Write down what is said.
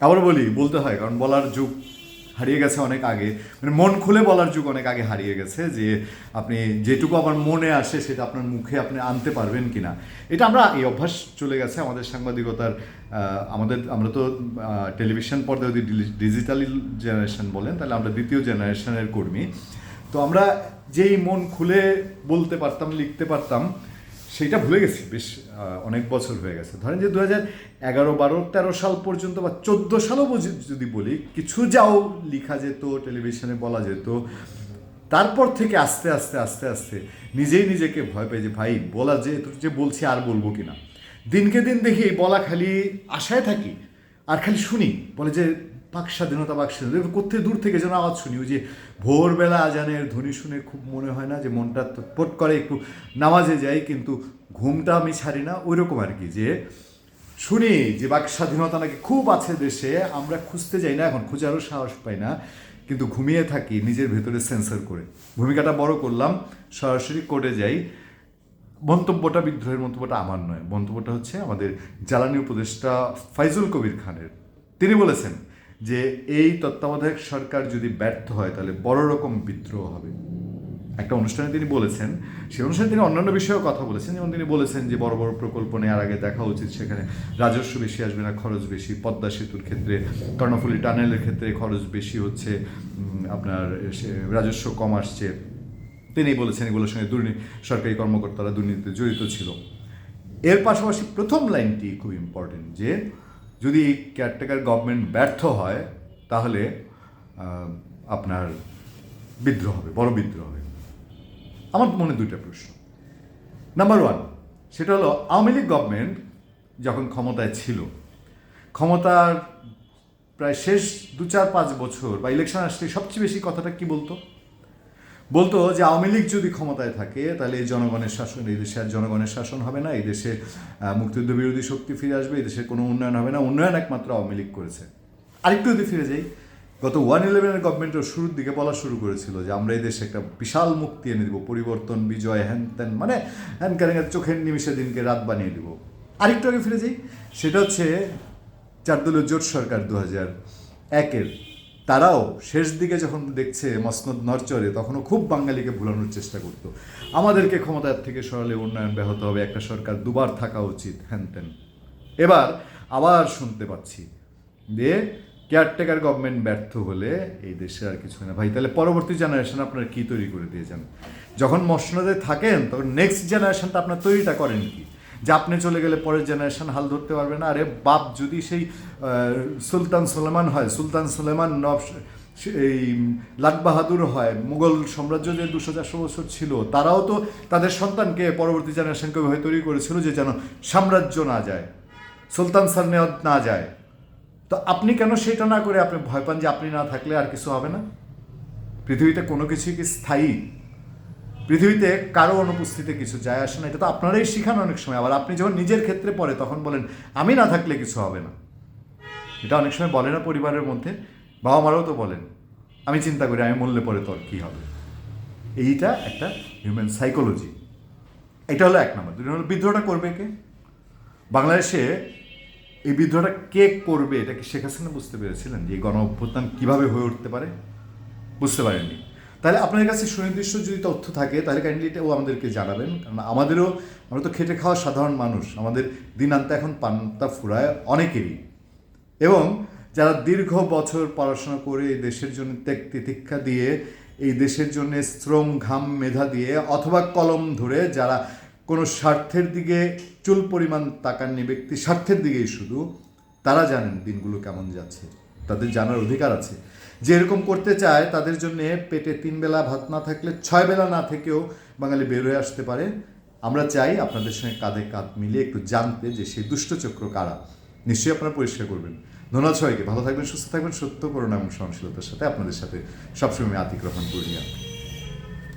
আবার বলি, বলতে হয়, কারণ বলার যুগ হারিয়ে গেছে অনেক আগে। মানে মন খুলে বলার যুগ অনেক আগে হারিয়ে গেছে যে আপনি যেটুকু আমার মনে আসে সেটা আপনার মুখে আপনি আনতে পারবেন কিনা। এটা আমরা এই অভ্যাস চলে গেছে আমাদের সাংবাদিকতার আমাদের, আমরা তো টেলিভিশন পর্দায় যদি ডিজিটাল জেনারেশন বলেন, তাহলে আমরা দ্বিতীয় জেনারেশনের কর্মী। তো আমরা যেই মন খুলে বলতে পারতাম, লিখতে পারতাম সেইটা ভুলে গেছি, বেশ অনেক বছর হয়ে গেছে। ধরেন যে দু হাজার এগারো, বারো, তেরো সাল পর্যন্ত বা চোদ্দ সালও যদি বলি, কিছু যাও লেখা যেত, টেলিভিশনে বলা যেত, তারপর থেকে আস্তে আস্তে আস্তে আস্তে নিজেই নিজেকে ভয় পাই যে, ভাই, বলা যে যে বলছি আর বলব কিনা? দিনকে দিন দেখি এই বলা খালি আশায় থাকি, আর খালি শুনি। বলে যে পাক স্বাধীনতা বাক স্বাধীনতা। কোথায় দূর থেকে যেন আওয়াজ শুনি? ওই যে ভোরবেলা আজানের ধ্বনি শুনে খুব মনে হয় না যে মনটা তৎপট করে, একটু নামাজে যাই, কিন্তু ঘুমটা আমি ছাড়ি না। ওই রকম আর কি যে, শুনি যে বাক স্বাধীনতা নাকি খুব আছে দেশে, আমরা খুঁজতে যাই না এখন, খোঁজারও সাহস পাই না, কিন্তু ঘুমিয়ে থাকি নিজের ভেতরে সেন্সর করে। ভূমিকাটা বড় করলাম, সরাসরি কোর্টে যাই। মন্তব্যটা, বিদ্রোহের মন্তব্যটা আমার নয়। মন্তব্যটা হচ্ছে আমাদের জ্বালানি উপদেষ্টা ফাইজুল কবির খানের। তিনি বলেছেন যে এই তত্ত্বাবধায়ক সরকার যদি ব্যর্থ হয়, তাহলে বড় রকম বিদ্রোহ হবে। একটা অনুষ্ঠানে তিনি বলেছেন, সেই অনুষ্ঠানে তিনি অন্যান্য বিষয়েও কথা বলেছেন। যেমন তিনি বলেছেন যে, বড় বড় প্রকল্প নেওয়ার আগে দেখা উচিত সেখানে রাজস্ব বেশি আসবে না, খরচ বেশি। পদ্মা সেতুর ক্ষেত্রে, কর্ণফুলী টানেলের ক্ষেত্রে খরচ বেশি হচ্ছে আপনার রাজস্ব কম আসছে। তিনি বলেছেন এগুলোর সঙ্গে দুর্নীতি সরকারি কর্মকর্তারা দুর্নীতিতে জড়িত ছিল। এর পাশাপাশি প্রথম লাইনটি খুব ইম্পর্টেন্ট যে যদি কেয়ারটেকার গভর্নমেন্ট ব্যর্থ হয়, তাহলে আপনার বিদ্রোহ হবে, বড় বিদ্রোহ হবে। আমার মনে দুইটা প্রশ্ন। নাম্বার ওয়ান সেটা হলো আওয়ামী লীগ গভর্নমেন্ট যখন ক্ষমতায় ছিল, ক্ষমতার প্রায় শেষ দু চার পাঁচ বছর বা ইলেকশন আসলে সবচেয়ে বেশি কথাটা কি বলতো? বলতো যে আওয়ামী লীগ যদি ক্ষমতায় থাকে, তাহলে এই জনগণের শাসন, এই দেশে আর জনগণের শাসন হবে না, এই দেশে মুক্তিযুদ্ধ বিরোধী শক্তি ফিরে আসবে, এই দেশে কোনো উন্নয়ন হবে না। উন্নয়ন একমাত্র আওয়ামী লীগ করেছে। আরেকটু যদি ফিরে যাই, গত ওয়ান ইলেভেনের গভর্নমেন্টের শুরুর দিকে বলা শুরু করেছিল যে আমরা এই দেশে একটা বিশাল মুক্তি এনে দিব, পরিবর্তন, বিজয় হ্যান ত্যান মানে হ্যান ক্যারেঙ্গের চোখের নিমিষে দিনকে রাত বানিয়ে দিব। আরেকটু আগে ফিরে যাই, সেটা হচ্ছে চার দলীয় জোট সরকার দু হাজার একের তারাও শেষ দিকে যখন দেখছে মসনদ নরচরে, তখনও খুব বাঙালিকে ভুলানোর চেষ্টা করতো। আমাদেরকে ক্ষমতার থেকে সরালে উন্নয়ন ব্যাহত হবে, একটা সরকার দুবার থাকা উচিত। হ্যান ত্যান এবার আবার শুনতে পাচ্ছি যে কেয়ারটেকার গভর্নমেন্ট ব্যর্থ হলে এই দেশে আর কিছু হয় না। ভাই, তাহলে পরবর্তী জেনারেশন আপনার কি তৈরি করে দিয়েছেন? যখন মসনদে থাকেন, তখন নেক্সট জেনারেশনটা আপনার তৈরিটা করেন কি? যে আপনি চলে গেলে পরের জেনারেশন হাল ধরতে পারবে না। আরে বাপ, যদি সেই সুলতান সুলেমান হয়, সুলতান সুলেমান নব এই, লাট বাহাদুর হয়, মুঘল সাম্রাজ্য যে দুশো চারশো বছর ছিল, তারাও তো তাদের সন্তানকে পরবর্তী জেনারেশনকে ওইভাবে তৈরি করেছিল যে যেন সাম্রাজ্য না যায়, সুলতান সালনেওয়াত না যায়। তো আপনি কেন সেটা না করে আপনি ভয় পান যে আপনি না থাকলে আর কিছু হবে না? পৃথিবীতে কোনো কিছুই কি স্থায়ী? পৃথিবীতে কারও অনুপস্থিতিতে কিছু যায় আসে না, এটা তো আপনারাই শিখান অনেক সময়। আবার আপনি যখন নিজের ক্ষেত্রে পড়ে, তখন বলেন, আমি না থাকলে কিছু হবে না। এটা অনেক সময় বলে না পরিবারের মধ্যে, বাবা মারাও তো বলেন, আমি চিন্তা করি, আমি মরলে পরে তোর কী হবে? এইটা একটা হিউম্যান সাইকোলজি এটা হলো এক নম্বর। দুই নম্বর, বিদ্রোহটা করবে কে? বাংলাদেশে এই বিদ্রোহটা কে করবে, এটা কি শেখ হাসিনা বুঝতে পেরেছিলেন যে গণ অভ্যুত্থান কীভাবে হয়ে উঠতে পারে? বুঝতে পারেননি। তাহলে আপনার কাছে সুনির্দিষ্ট যদি তথ্য থাকে, তাহলে কাইন্ডলি এটাও আমাদেরকে জানাবেন। কারণ আমাদেরও, আমরা তো খেটে খাওয়া সাধারণ মানুষ, আমাদের দিনান্তে এখন পান্তা ফুরায় অনেকেরই। এবং যারা দীর্ঘ বছর পড়াশোনা করে এই দেশের জন্য ত্যাগ তিতিক্ষা দিয়ে, এই দেশের জন্য শ্রম ঘাম মেধা দিয়ে, অথবা কলম ধরে যারা কোনো স্বার্থের দিকে চুল পরিমাণ তাকাননি, ব্যক্তি স্বার্থের দিকেই শুধু, তারা জানেন দিনগুলো কেমন যাচ্ছে। তাদের জানার অধিকার আছে। যে এরকম করতে চায়, তাদের জন্য পেটে তিন বেলা ভাত না থাকলে ছয় বেলা না থেকেও বাঙালি বের হয়ে আসতে পারে। আমরা চাই আপনাদের সঙ্গে কাঁধে কাঁধ মিলিয়ে একটু জানতে যে সেই দুষ্টচক্র কারা। নিশ্চয়ই আপনারা পরিষ্কার করবেন। ধন্যবাদ সবাইকে। ভালো থাকবেন, সুস্থ থাকবেন, সত্য করোনা এবং সহনশীলতার সাথে আপনাদের সাথে সবসময় আতিক রহমান পূর্ণিয়া।